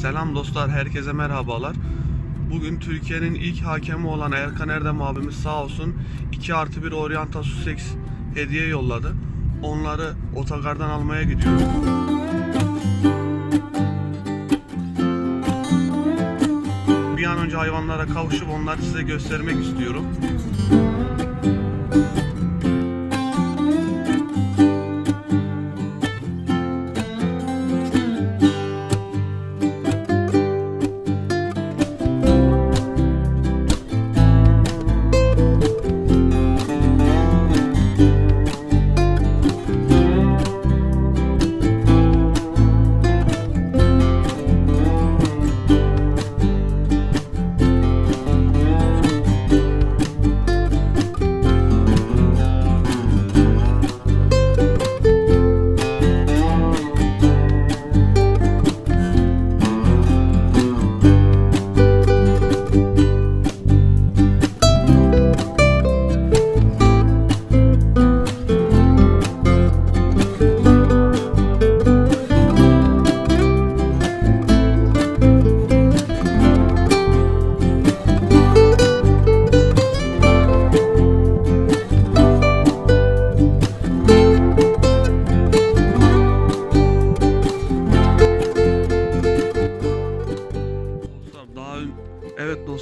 Selam dostlar, herkese merhabalar. Bugün Türkiye'nin ilk hakemi olan Erkan Erdem abimiz sağ olsun 2 artı 1 Orienta Sussex hediye yolladı. Onları otogardan almaya gidiyoruz. Bir an önce hayvanlara kavuşup onları size göstermek istiyorum.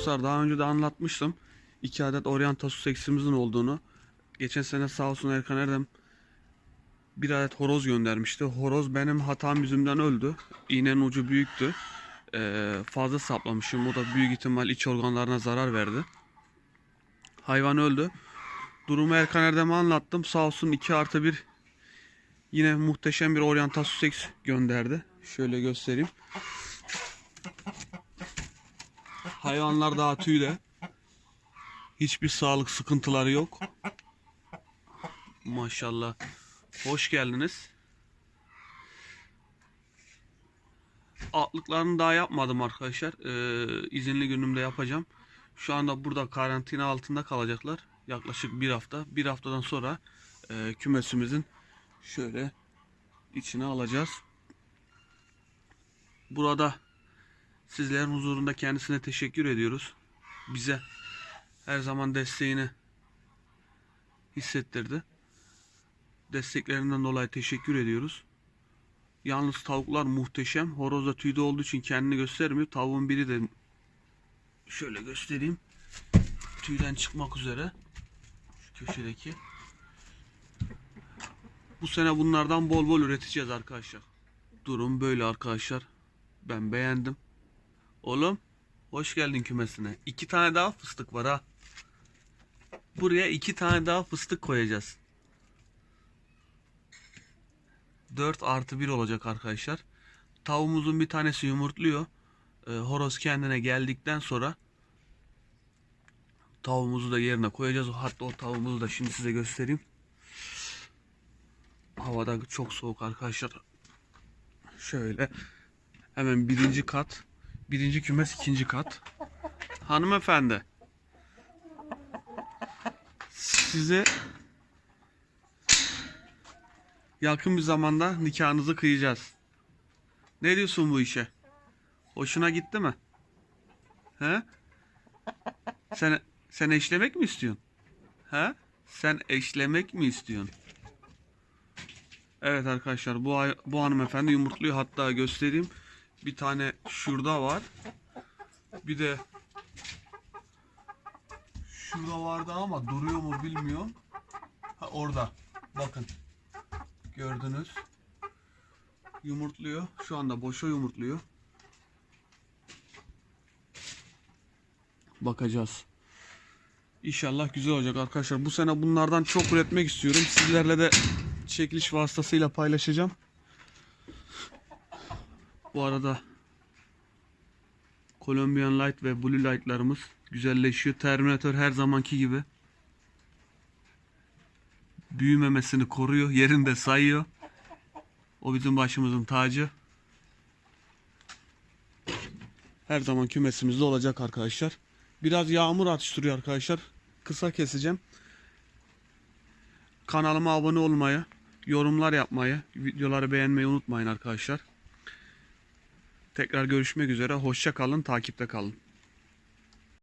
Dostlar daha önce de anlatmıştım. 2 adet Orienta Sussex'imizin olduğunu. Geçen sene sağ olsun Erkan Erdem bir adet horoz göndermişti. Horoz benim hatam yüzümden öldü. İğnenin ucu büyüktü. Ee, fazla saplamışım. O da büyük ihtimal iç organlarına zarar verdi. Hayvan öldü. Durumu Erkan Erdem'e anlattım. Sağ olsun 2 artı 1 yine muhteşem bir Orienta Sussex gönderdi. Şöyle göstereyim. Hayvanlar daha tüyde. Hiçbir sağlık sıkıntıları yok. Maşallah. Hoş geldiniz. Atlıklarını daha yapmadım arkadaşlar. Ee, izinli günümde yapacağım. Şu anda burada karantina altında kalacaklar. Yaklaşık bir hafta. Bir haftadan sonra e, kümesimizin şöyle içine alacağız. Burada Sizlerin huzurunda kendisine teşekkür ediyoruz. Bize her zaman desteğini hissettirdi. Desteklerinden dolayı teşekkür ediyoruz. Yalnız tavuklar muhteşem. Horoz da tüyde olduğu için kendini göstermiyor. Tavuğun biri de şöyle göstereyim. Tüyden çıkmak üzere. Şu köşedeki. Bu sene bunlardan bol bol üreteceğiz arkadaşlar. Durum böyle arkadaşlar. Ben beğendim. Oğlum hoş geldin kümesine. İki tane daha fıstık var ha. Buraya iki tane daha fıstık koyacağız. 4 artı 1 olacak arkadaşlar. Tavuğumuzun bir tanesi yumurtluyor. Ee, horoz kendine geldikten sonra tavuğumuzu da yerine koyacağız. Hatta o tavuğumuzu da şimdi size göstereyim. Havada çok soğuk arkadaşlar. Şöyle hemen birinci kat Birinci kümes ikinci kat. Hanımefendi. Size yakın bir zamanda nikahınızı kıyacağız. Ne diyorsun bu işe? Hoşuna gitti mi? He? Sen sen eşlemek mi istiyorsun? He? Sen eşlemek mi istiyorsun? Evet arkadaşlar bu bu hanımefendi yumurtluyor hatta göstereyim. Bir tane şurada var. Bir de şurada vardı ama duruyor mu bilmiyorum. Ha orada. Bakın. Gördünüz. Yumurtluyor. Şu anda boşa yumurtluyor. Bakacağız. İnşallah güzel olacak arkadaşlar. Bu sene bunlardan çok üretmek istiyorum. Sizlerle de çekiliş vasıtasıyla paylaşacağım. Bu arada Colombian Light ve Blue Light'larımız güzelleşiyor. Terminator her zamanki gibi büyümemesini koruyor. Yerinde sayıyor. O bizim başımızın tacı. Her zaman kümesimizde olacak arkadaşlar. Biraz yağmur atıştırıyor arkadaşlar. Kısa keseceğim. Kanalıma abone olmayı, yorumlar yapmayı, videoları beğenmeyi unutmayın arkadaşlar. Tekrar görüşmek üzere. Hoşça kalın, takipte kalın.